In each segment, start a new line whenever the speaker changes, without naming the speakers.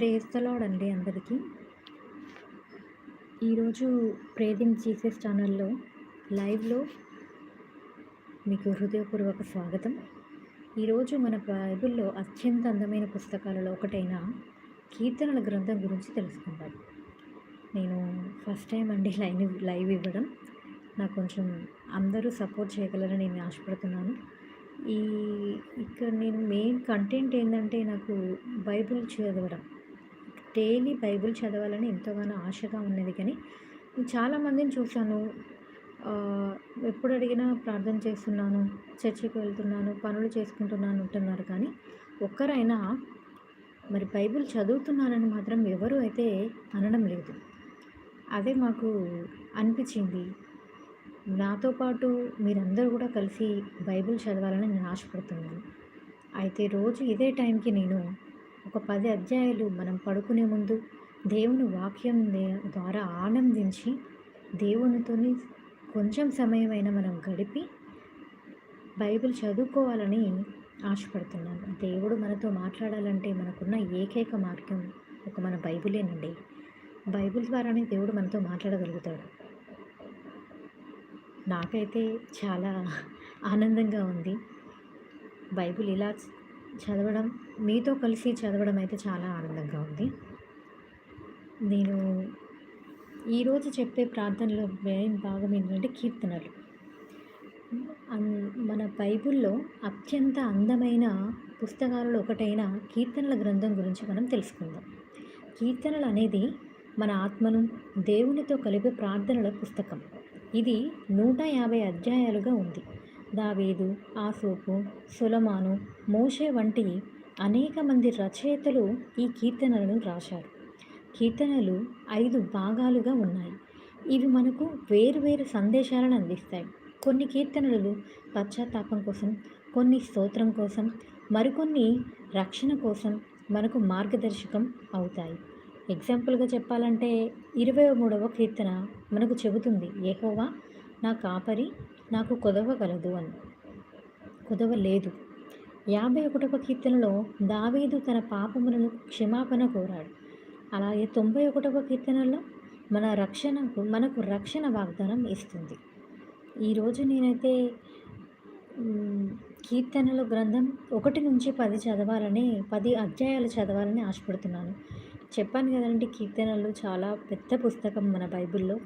ప్రేస్తలోడండి అందరికీ. ఈరోజు ప్రేదింగ్ జీసస్ ఛానల్లో లైవ్లో మీకు హృదయపూర్వక స్వాగతం. ఈరోజు మన బైబిల్లో అత్యంత అందమైన పుస్తకాలలో ఒకటైన కీర్తనల గ్రంథం గురించి తెలుసుకుందాం. నేను ఫస్ట్ టైం అండి లైవ్ లైవ్ ఇవ్వడం. నాకు కొంచెం అందరూ సపోర్ట్ చేయగలరని నేను ఆశపడుతున్నాను. ఈ ఇక్కడ నేను మెయిన్ కంటెంట్ ఏంటంటే నాకు బైబిల్ చదవడం. డైలీ బైబిల్ చదవాలని ఎంతగానో ఆశగా ఉన్నది కానీ చాలామందిని చూశాను. ఎప్పుడు అడిగినా ప్రార్థన చేస్తున్నాను చర్చికి వెళ్తున్నాను పనులు చేసుకుంటున్నాను అంటున్నారు కానీ ఒక్కరైనా మరి బైబిల్ చదువుతున్నానని మాత్రం ఎవరు అయితే అనడం లేదు. అదే మాకు అనిపించింది. నాతో పాటు మీరందరూ కూడా కలిసి బైబిల్ చదవాలని నేను ఆశపడుతున్నాను. అయితే రోజు ఇదే టైంకి నేను ఒక పది అధ్యాయాలు మనం పడుకునే ముందు దేవుని వాక్యం ద్వారా ఆనందించి దేవునితోని కొంచెం సమయమైనా మనం గడిపి బైబిల్ చదువుకోవాలని ఆశపడుతున్నాను. దేవుడు మనతో మాట్లాడాలంటే మనకున్న ఏకైక మార్గం ఒక మన బైబిలేనండి బైబిల్ ద్వారానే దేవుడు మనతో మాట్లాడగలుగుతాడు. నాకైతే చాలా ఆనందంగా ఉంది. బైబిల్ ఇలా చదవడం మీతో కలిసి చదవడం అయితే చాలా ఆనందంగా ఉంది. నేను ఈరోజు చెప్పే ప్రార్థనలో మెయిన్ భాగం ఏంటంటే కీర్తనలు. మన బైబిల్లో అత్యంత అందమైన పుస్తకాలలో ఒకటైన కీర్తనల గ్రంథం గురించి మనం తెలుసుకుందాం. కీర్తనలు అనేది మన ఆత్మను దేవునితో కలిపే ప్రార్థనల పుస్తకం. ఇది నూట యాభై అధ్యాయాలుగా ఉంది. దావేదు ఆసోపు సులమాను మోషే వంటి అనేక మంది రచయితలు ఈ కీర్తనలను రాశారు. కీర్తనలు ఐదు భాగాలుగా ఉన్నాయి. ఇవి మనకు వేరువేరు సందేశాలను అందిస్తాయి. కొన్ని కీర్తనలు పశ్చాత్తాపం కోసం కొన్ని స్తోత్రం కోసం మరికొన్ని రక్షణ కోసం మనకు మార్గదర్శకం అవుతాయి. ఎగ్జాంపుల్గా చెప్పాలంటే ఇరవై మూడవ కీర్తన మనకు చెబుతుంది ఏహోవా నా కాపరి నాకు కుదవగలదు అని కొదవ లేదు యాభై ఒకటవ కీర్తనలో దావీదు తన పాపములను క్షమాపణ కోరాడు. అలాగే తొంభై ఒకటవ కీర్తనలో మన రక్షణకు మనకు రక్షణ వాగ్దానం ఇస్తుంది. ఈరోజు నేనైతే కీర్తనల గ్రంథం ఒకటి నుంచి పది చదవాలని పది అధ్యాయాలు చదవాలని ఆశపడుతున్నాను. చెప్పాను కదండి కీర్తనలు చాలా పెద్ద పుస్తకం మన బైబిల్లో.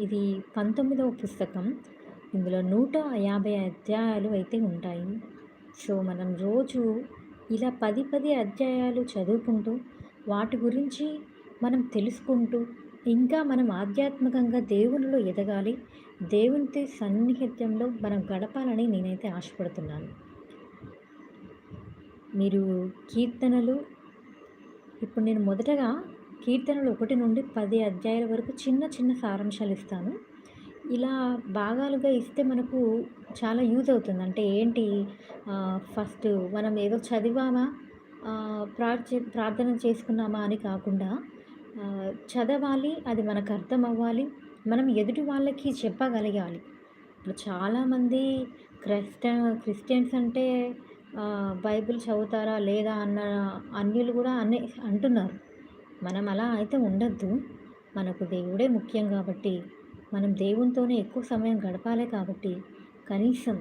ఇది పంతొమ్మిదవ పుస్తకం. ఇందులో నూట యాభై అధ్యాయాలు అయితే ఉంటాయి. సో మనం రోజు ఇలా పది పది అధ్యాయాలు చదువుకుంటూ వాటి గురించి మనం తెలుసుకుంటూ ఇంకా మనం ఆధ్యాత్మికంగా దేవునిలో ఎదగాలి దేవునితో సన్నిహిత్యంలో మనం గడపాలని నేనైతే ఆశపడుతున్నాను. మీరు కీర్తనలు ఇప్పుడు నేను మొదటగా కీర్తనలు ఒకటి నుండి పది అధ్యాయాల వరకు చిన్న చిన్న సారాంశాలు ఇస్తాను. ఇలా భాగాలుగా ఇస్తే మనకు చాలా యూజ్ అవుతుంది. అంటే ఏంటి? ఫస్ట్ మనం ఏదో చదివామా? ప్రార్థ ప్రార్థన చేసుకున్నామా అని కాకుండా చదవాలి అది మనకు అర్థం అవ్వాలి మనం ఎదుటి వాళ్ళకి చెప్పగలగాలి. ఇప్పుడు చాలామంది క్రిస్ట క్రిస్టియన్స్ అంటే బైబిల్ చదువుతారా లేదా అన్న అన్యులు కూడా అనే అంటున్నారు. మనం అలా అయితే ఉండద్దు. మనకు దేవుడే ముఖ్యం కాబట్టి మనం దేవునితోనే ఎక్కువ సమయం గడపాలి కాబట్టి కనీసం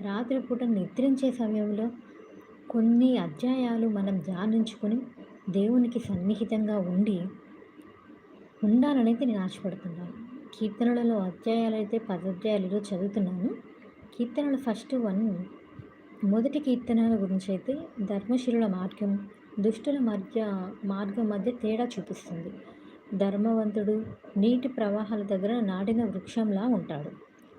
రాత్రిపూట నిద్రించే సమయంలో కొన్ని అధ్యాయాలు మనం ధ్యానించుకొని దేవునికి సన్నిహితంగా ఉండి ఉండాలనైతే నేను ఆశపడుతున్నాను. కీర్తనలలో అధ్యాయాలు అయితే పదధ్యాయాలలో చదువుతున్నాను. కీర్తనల ఫస్ట్ వన్ మొదటి కీర్తనల గురించి అయితే ధర్మశీలుల మార్గం దుష్టుల మధ్య మార్గం మధ్య తేడా చూపిస్తుంది. ధర్మవంతుడు నీటి ప్రవాహాల దగ్గర నాటిన వృక్షంలా ఉంటాడు.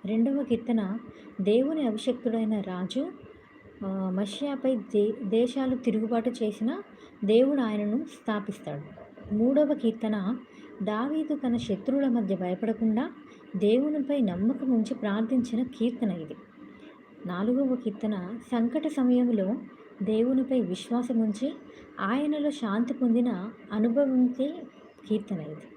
రెండవ కీర్తన దేవుని అభిషక్తుడైన రాజు మషియాపై దే దేశాలు తిరుగుబాటు చేసిన దేవుడు ఆయనను స్థాపిస్తాడు. మూడవ కీర్తన దావీదు తన శత్రువుల మధ్య భయపడకుండా దేవునిపై నమ్మకం ఉంచి ప్రార్థించిన కీర్తన ఇది. నాలుగవ కీర్తన సంకట సమయంలో దేవునిపై విశ్వాసం ఉంచి ఆయనలో శాంతి పొందిన అనుభవించే కీర్తన ఇది.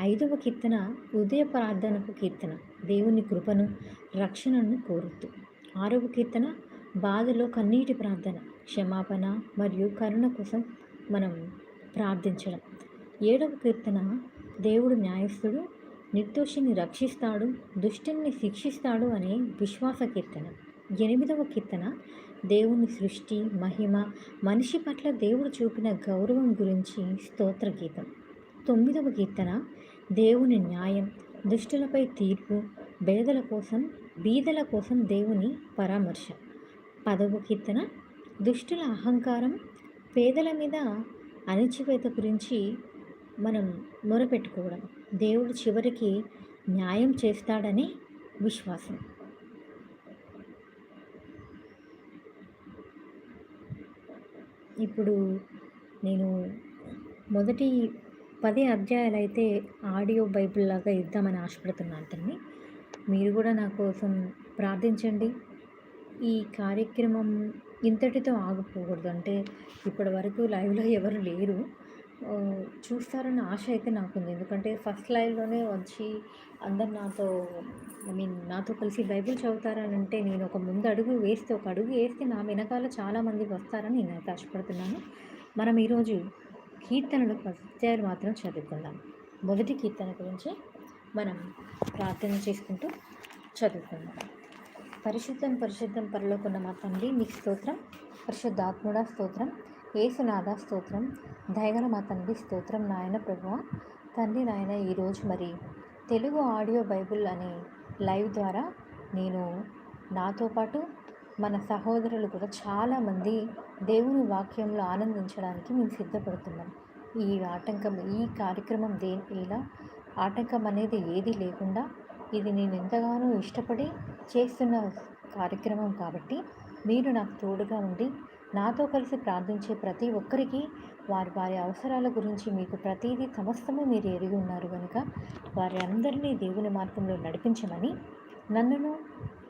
ఐదవ కీర్తన ఉదయ ప్రార్థనకు కీర్తన. దేవుని కృపను రక్షణను కోరుతూ. ఆరవ కీర్తన బాధలో కన్నీటి ప్రార్థన క్షమాపణ మరియు కరుణ కోసం మనం ప్రార్థించడం. ఏడవ కీర్తన దేవుడు న్యాయస్థుడు నిర్దోషిని రక్షిస్తాడు దుష్టుని శిక్షిస్తాడు అనే విశ్వాస కీర్తన. ఎనిమిదవ కీర్తన దేవుని సృష్టి మహిమ మనిషి పట్ల దేవుడు చూపిన గౌరవం గురించి స్తోత్ర గీతం తొమ్మిదవ కీర్తన దేవుని న్యాయం దుష్టులపై తీర్పు బేదల కోసం బీదల కోసం దేవుని పరామర్శ. పదవ కీర్తన దుష్టుల అహంకారం పేదల మీద అణచివేత గురించి మనం మొరపెట్టుకోవడం. దేవుడు చివరికి న్యాయం చేస్తాడని విశ్వాసం. ఇప్పుడు నేను మొదటి పది అధ్యాయాలు అయితే ఆడియో బైబిల్ లాగా ఇద్దామని ఆశపడుతున్నాను తన్ని మీరు కూడా నా కోసం ప్రార్థించండి. ఈ కార్యక్రమం ఇంతటితో ఆగిపోకూడదు. అంటే ఇప్పటి వరకు లైవ్లో ఎవరు లేరు. చూస్తారన్న ఆశ అయితే నాకుంది. ఎందుకంటే ఫస్ట్ లైవ్లోనే వచ్చి అందరు నాతో ఐ మీన్ నాతో కలిసి బైబిల్ చదువుతారని అంటే నేను ఒక ముందు అడుగు వేస్తే ఒక అడుగు వేస్తే నా వెనకాల చాలామంది వస్తారని నేనైతే ఆశపడుతున్నాను. మనం ఈరోజు కీర్తనలు పద్యాలు మాత్రం చదువుకుందాం. మొదటి కీర్తన గురించి మనం ప్రార్థన చేసుకుంటూ చదువుకుందాం. పరిశుద్ధం పరిశుద్ధం పరలోకున్న మా తండ్రి మీకు స్తోత్రం. పరిశుద్ధాత్ముడ స్తోత్రం. ఏసునాథ స్తోత్రం. దయగల మా తండ్రి స్తోత్రం నాయన ప్రభువ. తండ్రి నాయన ఈరోజు మరి తెలుగు ఆడియో బైబిల్ అనే లైవ్ ద్వారా నేను నాతో పాటు మన సహోదరులు కూడా చాలామంది దేవుని వాక్యంలో ఆనందించడానికి మేము సిద్ధపడుతున్నాం. ఈ ఆటంకం ఈ కార్యక్రమం దే ఇలా ఆటంకం అనేది ఏది లేకుండా ఇది నేను ఎంతగానో ఇష్టపడి చేస్తున్న కార్యక్రమం కాబట్టి మీరు నాకు తోడుగా ఉండి నాతో కలిసి ప్రార్థించే ప్రతి ఒక్కరికి వారి వారి అవసరాల గురించి మీకు ప్రతిదీ సమస్తము మీరు ఎరిగి ఉన్నారు కనుక వారి అందరినీ దేవుని మార్గంలో నడిపించమని నన్నును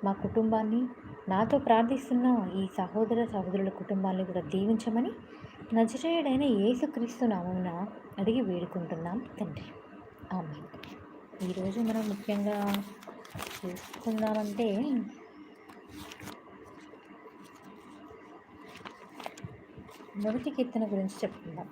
మా కుటుంబాన్ని నాతో ప్రార్థిస్తున్న ఈ సహోదర సహోదరుల కుటుంబాన్ని కూడా దీవించమని నజరేయుడైన యేసుక్రీస్తు నామమున అడిగి వేడుకుంటున్నాం తండ్రి. ఆమె ఈరోజు మనం ముఖ్యంగా చూసుకుందామంటే మొదటి కీర్తన గురించి చెప్పుకుందాం.